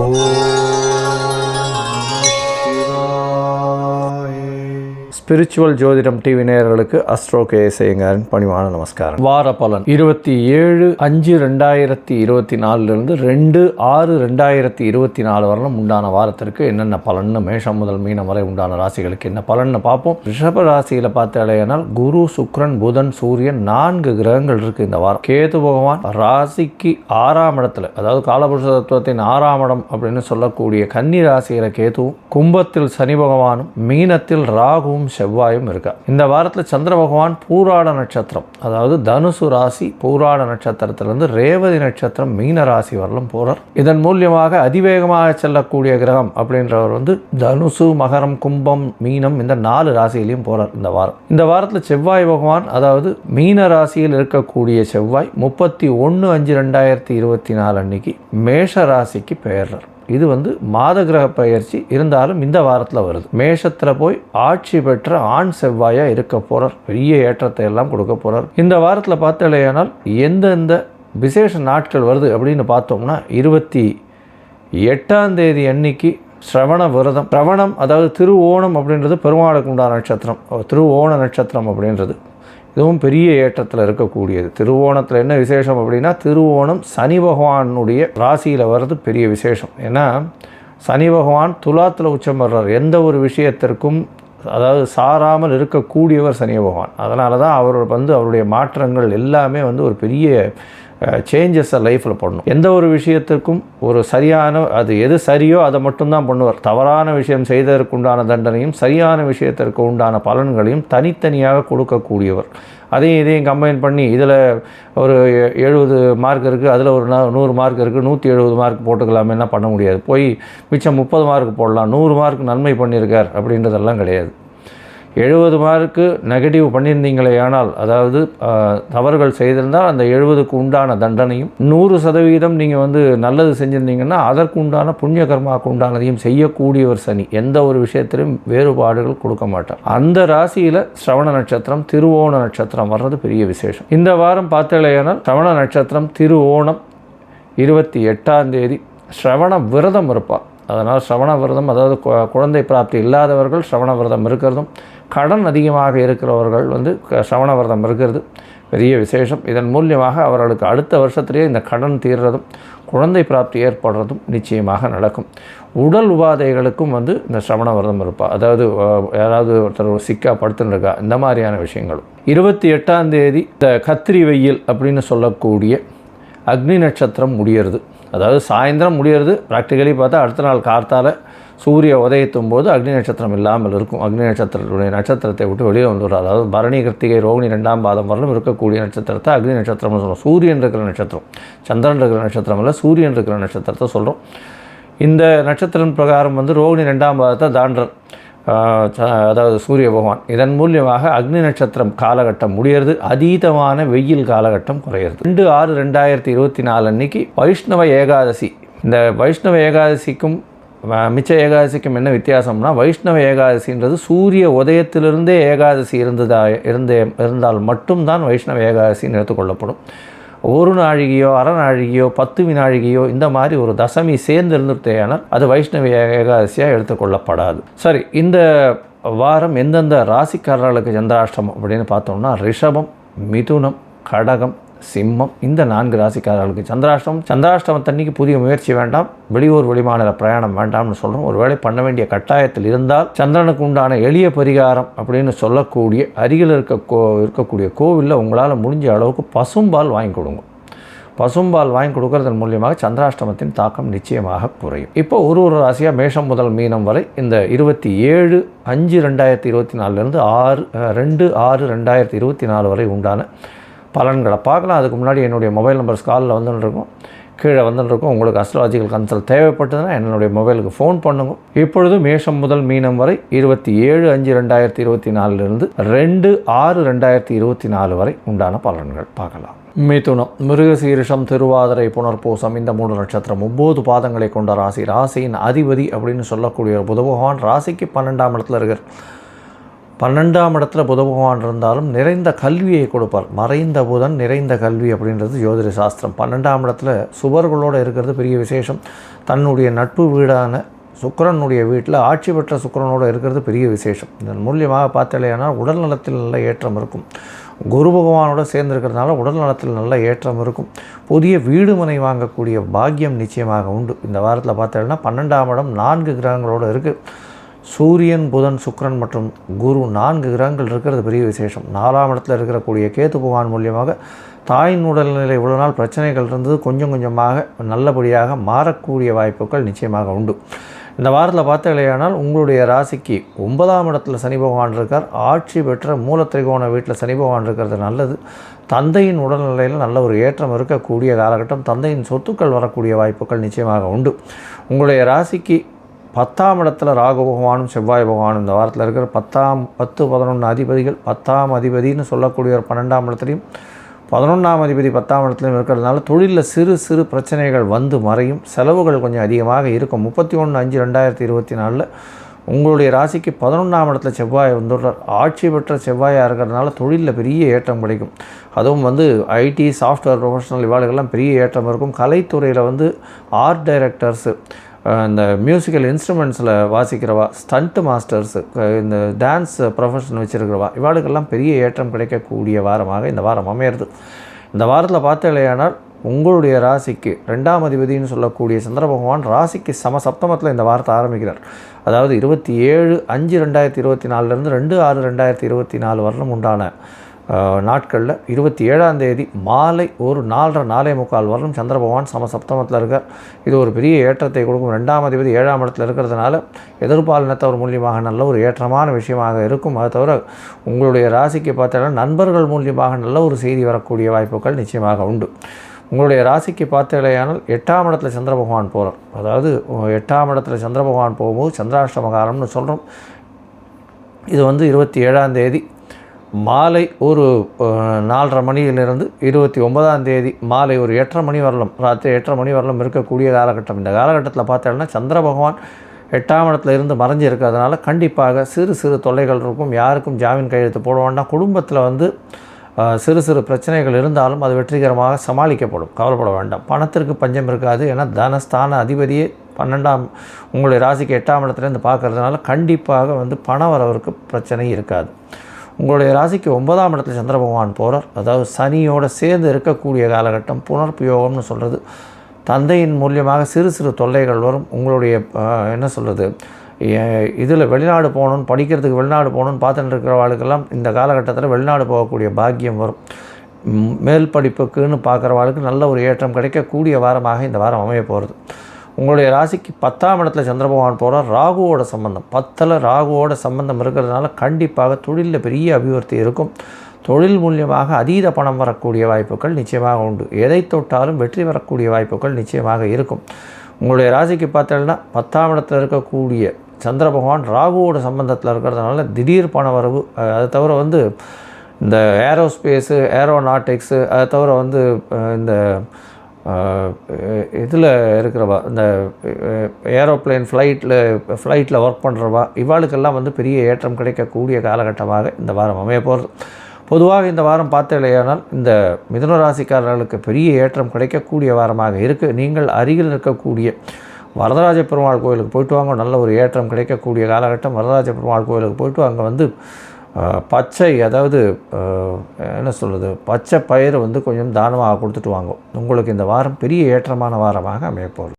Oh. Spiritual ஜோதிடம் TV நேயர்களுக்கு astro K செய்யுங்காரின் பணிவான நமஸ்காரம். வார பலன். இருபத்தி ஏழு அஞ்சு ரெண்டாயிரத்தி இருபத்தி நாலுலேருந்து ரெண்டு ஆறு ரெண்டாயிரத்தி இருபத்தி நாலு வரலும் உண்டான வாரத்திற்கு என்னென்ன பலன்னு மேஷம் முதல் மீனம் வரை உண்டான ராசிகளுக்கு என்ன பலன்னு பார்ப்போம். ரிஷப ராசியில் பார்த்தாலேனால் குரு சுக்ரன் புதன் சூரியன் நான்கு கிரகங்கள் இருக்குது இந்த வாரம். கேது பகவான் ராசிக்கு ஆறாம் இடத்துல அதாவது காலபுருஷ தத்துவத்தின் ஆறாம் இடம் அப்படின்னு சொல்லக்கூடிய கன்னி ராசியில் கேதுவும் கும்பத்தில் சனி பகவானும் மீனத்தில் ராகுவும் செவ்வாயும் இருக்கா. இந்த வாரத்தில் சந்திர பகவான் பூராட நட்சத்திரம் அதாவது தனுசு ராசி பூராட நட்சத்திரத்திலிருந்து ரேவதி நட்சத்திரம் மீன ராசி வரலும் போகிறார் இதன் மூலியமாக அதிவேகமாக செல்லக்கூடிய கிரகம் அப்படின்றவர் வந்து தனுசு மகரம் கும்பம் மீனம் இந்த நாலு ராசியிலையும் போகிறார் இந்த வாரம். இந்த வாரத்தில் செவ்வாய் பகவான் அதாவது மீன ராசியில் இருக்கக்கூடிய செவ்வாய் முப்பத்தி ஒன்று அஞ்சு ரெண்டாயிரத்தி இருபத்தி நாலு அன்னைக்கு மேஷ ராசிக்கு பெயர்றார். இது வந்து மாத கிரக பயிற்சி இருந்தாலும் இந்த வாரத்தில் வருது. மேஷத்தில் போய் ஆட்சி பெற்ற ஆண் செவ்வாயாக இருக்க போகிறார் பெரிய ஏற்றத்தை எல்லாம் கொடுக்க போகிறார் இந்த வாரத்தில் பார்த்தாலேயானால் எந்தெந்த விசேஷ நாட்கள் வருது அப்படின்னு பார்த்தோம்னா இருபத்தி எட்டாம் தேதி அன்னைக்கு ஸ்ரவண விரதம். சிரவணம் அதாவது திருவோணம் அப்படின்றது பெருமாளுக்கு உண்டான நட்சத்திரம். திருவோண நட்சத்திரம் அப்படின்றது. இதுவும் பெரிய ஏற்றத்தில் இருக்கக்கூடியது. திருவோணத்தில் என்ன விசேஷம் அப்படின்னா திருவோணம் சனி பகவானுடைய ராசியில் வர்றது பெரிய விசேஷம். ஏன்னா சனி பகவான் துலாத்தில் உச்சம் வர்றார். எந்த ஒரு விஷயத்திற்கும் அதாவது சாராமல் இருக்கக்கூடியவர் சனி பகவான். அதனால தான் அவர் வந்து அவருடைய மாற்றங்கள் எல்லாமே வந்து ஒரு பெரிய சேஞ்சஸை லைஃப்பில் பண்ணணும் எந்த ஒரு விஷயத்திற்கும் ஒரு சரியான அது எது சரியோ அதை மட்டும்தான் பண்ணுவார். தவறான விஷயம் செய்ததற்கு உண்டான தண்டனையும் சரியான விஷயத்திற்கு உண்டான பலன்களையும் தனித்தனியாக கொடுக்கக்கூடியவர். அதையும் இதையும் கம்பைன் பண்ணி இதில் ஒரு எழுபது மார்க் இருக்குது அதில் ஒரு நூறு மார்க் இருக்குது நூற்றி எழுபது மார்க் போட்டுக்கலாமே என்ன பண்ண முடியாது. போய் மிச்சம் முப்பது மார்க் போடலாம் நூறு மார்க் நன்மை பண்ணியிருக்கார் அப்படின்றதெல்லாம் கிடையாது. எழுபது மார்க்கு நெகட்டிவ் பண்ணியிருந்தீங்களே ஆனால் அதாவது தவறுகள் செய்திருந்தால் அந்த எழுபதுக்கு உண்டான தண்டனையும் நூறு சதவீதம் நீங்கள் வந்து நல்லது செஞ்சுருந்தீங்கன்னா அதற்கு உண்டான புண்ணிய கர்மாவுக்கு உண்டானதையும் செய்யக்கூடியவர் சனி. எந்த ஒரு விஷயத்திலும் வேறுபாடுகள் கொடுக்க மாட்டார். அந்த ராசியில் ஸ்ரவண நட்சத்திரம் திருவோண நட்சத்திரம் வர்றது பெரிய விசேஷம். இந்த வாரம் பார்த்தலையானால் சிரவண நட்சத்திரம் திருவோணம் இருபத்தி எட்டாம் தேதி ஸ்ரவண விரதம் இருப்பாள் அதனால் ஸ்ரவண விரதம் அதாவது குழந்தை பிராப்தி இல்லாதவர்கள் ஸ்ரவண விரதம் இருக்கிறதும் கடன் அதிகமாக இருக்கிறவர்கள் வந்து சிரவண விரதம் இருக்கிறது. பெரிய விசேஷம். இதன் மூலியமாக அவர்களுக்கு அடுத்த வருஷத்திலேயே இந்த கடன் தீர்றதும் குழந்தை பிராப்தி ஏற்படுறதும் நிச்சயமாக நடக்கும். உடல் உபாதைகளுக்கும் வந்து இந்த சிரவண விரதம் இருப்பாள் அதாவது யாராவது ஒருத்தர் சிக்கா படுத்துன்னு இந்த மாதிரியான விஷயங்களும். இருபத்தி எட்டாம் தேதி இந்த கத்திரி வெயில் அப்படின்னு சொல்லக்கூடிய அக்னி நட்சத்திரம் முடியறது. அதாவது சாயந்தரம் முடியறது ப்ராக்டிக்கலி பார்த்தா அடுத்த நாள் கார்த்தால் சூரிய உதயத்தும் போது அக்னி நட்சத்திரம் இல்லாமல் இருக்கும். அக்னி நட்சத்திரத்துடைய நட்சத்திரத்தை விட்டு வெளியே வந்துடும் அதாவது பரணி கிருத்திகை ரோகிணி ரெண்டாம் பாதம் வரலும் இருக்கக்கூடிய நட்சத்திரத்தை அக்னி நட்சத்திரம்னு சொல்கிறோம் சூரியன் இருக்கிற நட்சத்திரம் சந்திரன் இருக்கிற நட்சத்திரம் இல்லை சூரியன் இருக்கிற நட்சத்திரத்தை சொல்கிறோம் இந்த நட்சத்திரம் பிரகாரம் வந்து ரோகிணி ரெண்டாம் பாதத்தை தாண்டர். அதாவது சூரிய பகவான். இதன் மூலியமாக அக்னி நட்சத்திரம் காலகட்டம் முடியறது அதீதமான வெயில் காலகட்டம் குறையிறது. ரெண்டு ஆறு ரெண்டாயிரத்தி இருபத்தி நாலு அன்னைக்கு வைஷ்ணவ ஏகாதசி. இந்த வைஷ்ணவ ஏகாதசிக்கும் மிச்ச ஏகாதசிக்கும் என்ன வித்தியாசம்னா வைஷ்ணவ ஏகாதசின்றது சூரிய உதயத்திலிருந்தே ஏகாதசி இருந்ததா இருந்தே இருந்தால் மட்டும்தான் வைஷ்ணவ ஏகாதசின்னு எடுத்துக்கொள்ளப்படும். ஒரு நாழிகையோ அரை நாழிகையோ பத்து வினாழிகையோ இந்த மாதிரி ஒரு தசமி சேர்ந்து இருந்துட்டேனால் அது வைஷ்ணவ ஏகாதசியாக எடுத்துக்கொள்ளப்படாது சரி இந்த வாரம் எந்தெந்த ராசிக்காரர்களுக்கு சந்திராஷ்டமம் அப்படின்னு பார்த்தோம்னா ரிஷபம் மிதுனம் கடகம் சிம்மம். இந்த நான்கு ராசிக்காரர்களுக்கு சந்திராஷ்டமம். அன்னைக்கு புதிய முயற்சி வேண்டாம். வெளியூர் வெளிமாநில பிரயாணம் வேண்டாம்னு சொல்கிறோம் ஒருவேளை பண்ண வேண்டிய கட்டாயத்தில் இருந்தால் சந்திரனுக்கு உண்டான எளிய பரிகாரம் அப்படின்னு சொல்லக்கூடிய அருகில் இருக்க கோ இருக்கக்கூடிய கோவிலில் உங்களால் முடிஞ்ச அளவுக்கு பசும்பால் வாங்கி கொடுங்க. பசும்பால் வாங்கி கொடுக்கறதன் மூலியமாக சந்திராஷ்டமத்தின் தாக்கம் நிச்சயமாக குறையும். இப்போ ஒரு ஒரு ராசியாக மேஷம் முதல் மீனம் வரை இந்த இருபத்தி ஏழு அஞ்சு ரெண்டாயிரத்தி இருபத்தி நாலுலேருந்து ஆறு ரெண்டு ஆறு ரெண்டாயிரத்தி இருபத்தி நாலு வரை உண்டான பலன்களை பார்க்கலாம். அதுக்கு முன்னாடி என்னுடைய மொபைல் நம்பர் ஸ்காலில் வந்துட்டுருக்கும் கீழே வந்துட்டுருக்கும் உங்களுக்கு அஸ்ட்ராலஜிக்கல் கன்சல்ட் தேவைப்பட்டதுன்னா என்னுடைய மொபைலுக்கு ஃபோன் பண்ணுங்க. இப்பொழுது மேஷம் முதல் மீனம் வரை இருபத்தி ஏழு அஞ்சு ரெண்டாயிரத்தி இருபத்தி நாலுலேருந்து ரெண்டு ஆறு ரெண்டாயிரத்தி இருபத்தி நாலு வரை உண்டான பலன்கள் பார்க்கலாம். மிதுனம் மிருகசீரிஷம் திருவாதிரை புனர்பூசம் இந்த மூணு நட்சத்திரம் ஒம்பது பாதங்களை கொண்ட ராசி. ராசியின் அதிபதி அப்படின்னு சொல்லக்கூடிய புத பகவான் ராசிக்கு பன்னெண்டாம் இடத்துல இருக்கிறார் பன்னெண்டாம் இடத்துல புத பகவான் இருந்தாலும் நிறைந்த கல்வியை கொடுப்பார். மறைந்த புதன் நிறைந்த கல்வி அப்படின்றது ஜோதிட சாஸ்திரம். பன்னெண்டாம் இடத்துல சுவர்களோடு இருக்கிறது பெரிய விசேஷம். தன்னுடைய நட்பு வீடான சுக்கரனுடைய வீட்டில் ஆட்சி பெற்ற சுக்கரனோடு இருக்கிறது பெரிய விசேஷம். இதன் மூலியமாக பார்த்தாலேயானால் உடல் நலத்தில் நல்ல ஏற்றம் இருக்கும். குரு பகவானோட சேர்ந்திருக்கிறதுனால உடல் நலத்தில் நல்ல ஏற்றம் இருக்கும். புதிய வீடு மனை வாங்கக்கூடிய பாக்கியம் நிச்சயமாக உண்டு. இந்த வாரத்தில் பார்த்தீங்கன்னா பன்னெண்டாம் இடம் நான்கு கிரகங்களோடு இருக்குது சூரியன் புதன் சுக்ரன் மற்றும் குரு நான்கு கிரகங்கள் இருக்கிறது பெரிய விசேஷம். நாலாம் இடத்துல இருக்கக்கூடிய கேத்து பகவான் மூலியமாக தாயின் உடல்நிலை இவ்வளோ நாள் பிரச்சனைகள் இருந்தது. கொஞ்சம் கொஞ்சமாக நல்லபடியாக மாறக்கூடிய வாய்ப்புகள் நிச்சயமாக உண்டு. இந்த வாரத்தில் பார்த்தீங்களேயானால் உங்களுடைய ராசிக்கு ஒன்பதாம் இடத்துல சனி பகவான் இருக்கார். ஆட்சி பெற்ற மூலத்திரிகோண வீட்டில் சனி பகவான் இருக்கிறது நல்லது. தந்தையின் உடல்நிலையில் நல்ல ஒரு ஏற்றம் இருக்கக்கூடிய காலகட்டம். தந்தையின் சொத்துக்கள் வரக்கூடிய வாய்ப்புகள் நிச்சயமாக உண்டு. உங்களுடைய ராசிக்கு பத்தாம் இடத்துல ராகு பகவானும் செவ்வாய் பகவானும். இந்த வாரத்தில் இருக்கிற பத்தாம் பத்து பதினொன்று அதிபதிகள் பத்தாம் அதிபதினு சொல்லக்கூடிய ஒரு பன்னெண்டாம் இடத்துலையும் பதினொன்றாம் அதிபதி பத்தாம் இடத்துலையும் இருக்கிறதுனால தொழிலில் சிறு சிறு பிரச்சனைகள் வந்து மறையும். செலவுகள் கொஞ்சம் அதிகமாக இருக்கும். முப்பத்தி ஒன்று அஞ்சு ரெண்டாயிரத்தி இருபத்தி நாலில் உங்களுடைய ராசிக்கு பதினொன்றாம் இடத்துல செவ்வாய் வந்துடுறார். ஆட்சி பெற்ற செவ்வாயாக இருக்கிறதுனால தொழிலில் பெரிய ஏற்றம் கிடைக்கும். அதுவும் வந்து ஐடி சாஃப்ட்வேர் ப்ரொஃபஷனல் இவாளுகள்லாம் பெரிய ஏற்றம் இருக்கும். கலைத்துறையில் வந்து ஆர்ட் டைரக்டர்ஸு இந்த மியூசிக்கல் இன்ஸ்ட்ருமெண்ட்ஸில் வாசிக்கிறவா ஸ்டண்ட் மாஸ்டர்ஸு இந்த டான்ஸ் ப்ரொஃபஷன் வச்சுருக்கிறவா இவாளுக்கெல்லாம் பெரிய ஏற்றம் கிடைக்கக்கூடிய வாரமாக இந்த வாரம் அமையிறது. இந்த வாரத்தில் பார்த்தலையானால் உங்களுடைய ராசிக்கு ரெண்டாம் அதிபதினு சொல்லக்கூடிய சந்திர பகவான் ராசிக்கு சம சப்தமத்தில் இந்த வாரத்தை ஆரம்பிக்கிறார். அதாவது இருபத்தி ஏழு அஞ்சு ரெண்டாயிரத்தி இருபத்தி நாலுலேருந்து ரெண்டு ஆறு ரெண்டாயிரத்தி இருபத்தி நாலு வரலும் உண்டான நாட்களில் இருபத்தி ஏழாம் தேதி மாலை ஒரு நாலரை நாலே முக்கால் வரலும் சந்திர பகவான் சமசப்தமத்தில் இருக்கார். இது ஒரு பெரிய ஏற்றத்தை கொடுக்கும். ரெண்டாம் அதிபதி ஏழாம் இடத்துல இருக்கிறதுனால எதிர்பாலினத்தவர் மூலியமாக நல்ல ஒரு ஏற்றமான விஷயமாக இருக்கும். அதை தவிர உங்களுடைய ராசிக்கு பார்த்தீங்கன்னா நண்பர்கள் மூலியமாக நல்ல ஒரு செய்தி வரக்கூடிய வாய்ப்புகள் நிச்சயமாக உண்டு. உங்களுடைய ராசிக்கு பார்த்தீங்களேயானால் எட்டாம் இடத்துல சந்திர பகவான் போகிறார் அதாவது எட்டாம் இடத்துல சந்திர பகவான் போகும்போது சந்திராஷ்டமகாரம்னு சொல்கிறோம் இது வந்து இருபத்தி ஏழாம் தேதி மாலை ஒரு நாலரை மணியிலிருந்து இருபத்தி ஒன்பதாம் தேதி மாலை ஒரு எட்டரை மணி வரலும் ராத்திரி எட்டரை மணி வரலும் இருக்கக்கூடிய காலகட்டம். இந்த காலகட்டத்தில் பார்த்தோம்னா சந்திர பகவான் எட்டாம் இடத்துல இருந்து மறைஞ்சு இருக்கிறதுனால கண்டிப்பாக சிறு சிறு தொல்லைகள் இருக்கும். யாருக்கும் ஜாமீன் கையெழுத்து போட வேண்டாம். குடும்பத்தில் வந்து சிறு சிறு பிரச்சனைகள் இருந்தாலும் அது வெற்றிகரமாக சமாளிக்கப்படும். கவலைப்பட வேண்டாம். பணத்திற்கு பஞ்சம் இருக்காது. ஏன்னா தனஸ்தான அதிபதியே பன்னெண்டாம் உங்களுடைய ராசிக்கு எட்டாம் இடத்துலேருந்து பார்க்குறதுனால கண்டிப்பாக வந்து பண வரவருக்கு பிரச்சனை இருக்காது. உங்களுடைய ராசிக்கு ஒன்பதாம் இடத்துல சந்திர பகவான் போகிறார் அதாவது சனியோடு சேர்ந்து இருக்கக்கூடிய காலகட்டம் புனர்பயோகம்னு சொல்கிறது தந்தையின் மூலியமாக சிறு சிறு தொல்லைகள் வரும். உங்களுடைய என்ன சொல்கிறது இதில் வெளிநாடு போகணும்னு படிக்கிறதுக்கு வெளிநாடு போகணுன்னு பார்த்துட்டு இருக்கிறவாளுக்கெல்லாம் இந்த காலகட்டத்தில் வெளிநாடு போகக்கூடிய பாக்கியம் வரும். மேல் படிப்புக்குன்னு பார்க்குறவாளுக்கு நல்ல ஒரு ஏற்றம் கிடைக்கக்கூடிய வாரமாக இந்த வாரம் அமைய போகிறது உங்களுடைய ராசிக்கு பத்தாம் இடத்துல சந்திரபகவான் போகிறார் ராகுவோட சம்பந்தம். பத்தில் ராகுவோட சம்பந்தம் இருக்கிறதுனால கண்டிப்பாக தொழிலில் பெரிய அபிவிருத்தி இருக்கும். தொழில் மூலியமாக அதீத பணம் வரக்கூடிய வாய்ப்புகள் நிச்சயமாக உண்டு. எதை தொட்டாலும் வெற்றி வரக்கூடிய வாய்ப்புகள் நிச்சயமாக இருக்கும். உங்களுடைய ராசிக்கு பார்த்தீங்கன்னா பத்தாம் இடத்துல இருக்கக்கூடிய சந்திர பகவான் ராகுவோட சம்பந்தத்தில் இருக்கிறதுனால திடீர் பண வரவு அதை தவிர வந்து இந்த ஏரோஸ்பேஸு ஏரோநாட்டிக்ஸு அதை தவிர வந்து இந்த இதில் இருக்கிறவா இந்த ஏரோப்ளைன் ஃப்ளைட்டில் ஃப்ளைட்டில் ஒர்க் பண்ணுறவா இவாளுக்கெல்லாம் வந்து பெரிய ஏற்றம் கிடைக்கக்கூடிய காலகட்டமாக இந்த வாரம் அமைய போகிறது பொதுவாக இந்த வாரம் இல்லையானால் இந்த மிதுன ராசிக்காரர்களுக்கு பெரிய ஏற்றம் கிடைக்கக்கூடிய வாரமாக இருக்குது நீங்கள் அருகில் இருக்கக்கூடிய வரதராஜ பெருமாள் கோயிலுக்கு போயிட்டு வாங்க. நல்ல ஒரு ஏற்றம் கிடைக்கக்கூடிய காலகட்டம். வரதராஜ பெருமாள் கோயிலுக்கு போயிட்டு அங்கே வந்து பச்சை அதாவது என்ன சொல்கிறது பச்சை பயிர் வந்து கொஞ்சம் தானமாக கொடுத்துட்டு வாங்க உங்களுக்கு இந்த வாரம் பெரிய ஏற்றமான வாரமாக அமையப்போகுது